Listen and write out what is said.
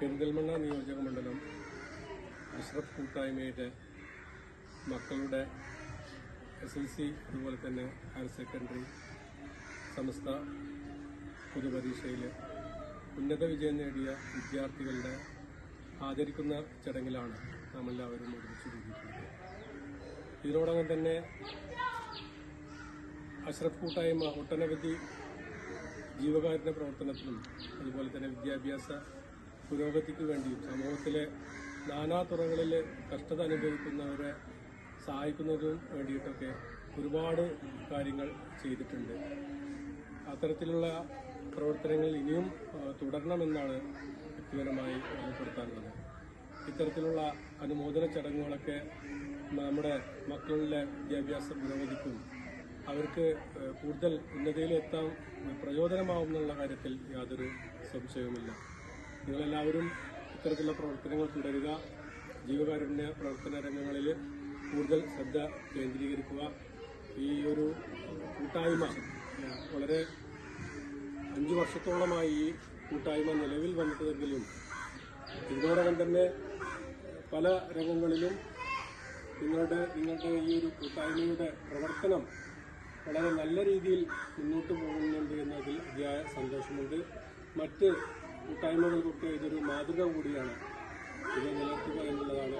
പെരിന്തൽമണ്ണ നിയോജക മണ്ഡലം അഷ്റഫ് കൂട്ടായ്മയുടെ മക്കളുടെ എസ് എൽ സി അതുപോലെ തന്നെ ഹയർ സെക്കൻഡറി സമസ്ത പൊതുപരീക്ഷയിൽ ഉന്നത വിജയം നേടിയ വിദ്യാർത്ഥികളുടെ ആചരിക്കുന്ന ചടങ്ങിലാണ് നാം എല്ലാവരും ഒരുമിച്ച് കൂടിയിട്ടുള്ളത് ഇതിനോടകം തന്നെ അഷ്റഫ് കൂട്ടായ്മ ഒട്ടനവധി ജീവകാരുണ്യ പ്രവർത്തനത്തിലും അതുപോലെ തന്നെ വിദ്യാഭ്യാസ പുരോഗതിക്ക് വേണ്ടിയും സമൂഹത്തിലെ നാനാ തുറകളിൽ കഷ്ടത അനുഭവിക്കുന്നവരെ സഹായിക്കുന്നതിനും വേണ്ടിയിട്ടൊക്കെ ഒരുപാട് കാര്യങ്ങൾ ചെയ്തിട്ടുണ്ട്. അത്തരത്തിലുള്ള പ്രവർത്തനങ്ങൾ ഇനിയും തുടരണമെന്നാണ് വ്യക്തിപരമായി ഓർമ്മപ്പെടുത്താനുള്ളത്. ഇത്തരത്തിലുള്ള അനുമോദന ചടങ്ങുകളൊക്കെ നമ്മുടെ മക്കളുടെ വിദ്യാഭ്യാസ പുരോഗതിക്കും അവർക്ക് കൂടുതൽ ഉന്നതിയിലെത്താൻ പ്രയോജനമാവുന്നുള്ള കാര്യത്തിൽ യാതൊരു സംശയവുമില്ല. നിങ്ങളെല്ലാവരും ഇത്തരത്തിലുള്ള പ്രവർത്തനങ്ങൾ തുടരുക. ജീവകാരുണ്യ പ്രവർത്തന രംഗങ്ങളിൽ കൂടുതൽ ശ്രദ്ധ കേന്ദ്രീകരിക്കുക. ഈ ഒരു കൂട്ടായ്മ വളരെ അഞ്ചു വർഷത്തോളമായി ഈ കൂട്ടായ്മ നിലവിൽ വന്നിട്ടെങ്കിലും ഇതിനോടകം തന്നെ പല രംഗങ്ങളിലും നിങ്ങളുടെ നിങ്ങളുടെ ഈ ഒരു കൂട്ടായ്മയുടെ പ്രവർത്തനം വളരെ നല്ല രീതിയിൽ മുന്നോട്ട് പോകുന്നുണ്ട് എന്നതിൽ അതിയായ സന്തോഷമുണ്ട്. മറ്റ് കൂട്ടായ്മകൾക്കൊക്കെ ഇതൊരു മാതൃക കൂടിയാണ്. ഇത് നിലനിർത്തുക എന്നുള്ളതാണ്